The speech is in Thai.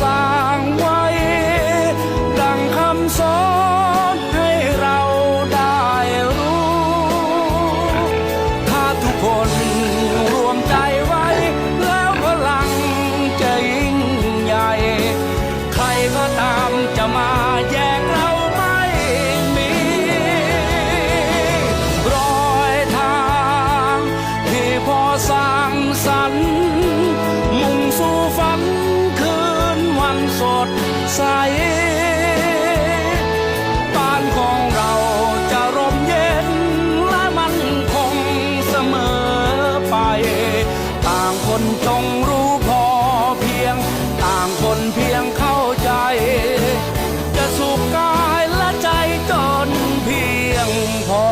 สร้างไว้ ดังคำสอนให้เราได้รู้ ถ้าทุกคนรวมใจไว้ แล้วพลังจะยิ่งใหญ่ ใครก็ตามจะมาแยกเราไม่มี รอยทางที่พอสร้าง ดใสบ้านของเราจะร่มเย็นและมันคงเสมอไป ต่างคนจงรู้พอเพียง ต่างคนเพียงเข้าใจ จะสุขกายและใจจนเพียงพอ